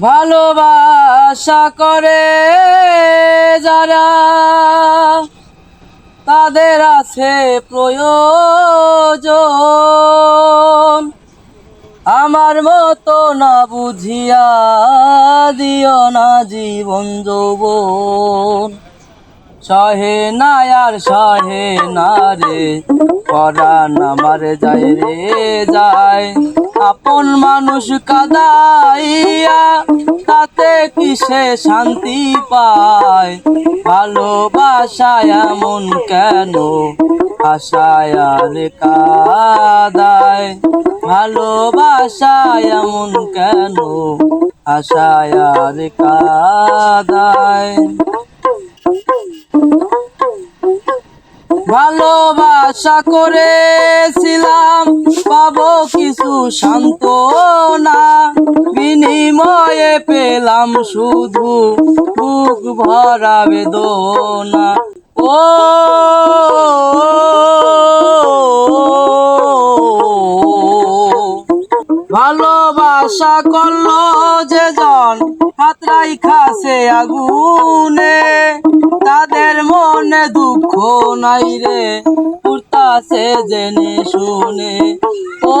ভালোবাসা করে যারা, তাদের আছে প্রয়োজন। আমার মতো না বুঝিয়া দিও না জীবন যৌবন। সহে না আর সহে না রে, পরাণ আমার যায় রে যায়। আপন মানুষ কাদাইয়া, তাতে কিসে শান্তি পায়? ভালোবাসায় এমন কেন? আশায় কাদায়। ভালোবাসায় এমন কেন? আশায় কাদায়। ভালোবাসা করেছিলাম সান্ত্বনা। বিনিময়ে পেলাম শুধু বুক ভরা বেদনা। ও, ভালোবাসা করল যে জন হাতরাই খাসে আগুনে। তাদের মনে দুঃখ নাই রে পুরতাছে জেনে শুনে। ও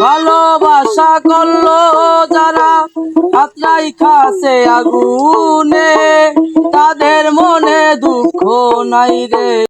ভালোবাসা করল যারা হাতরাই খাসে আগুনে। তাদের মনে দুঃখ নাই রে।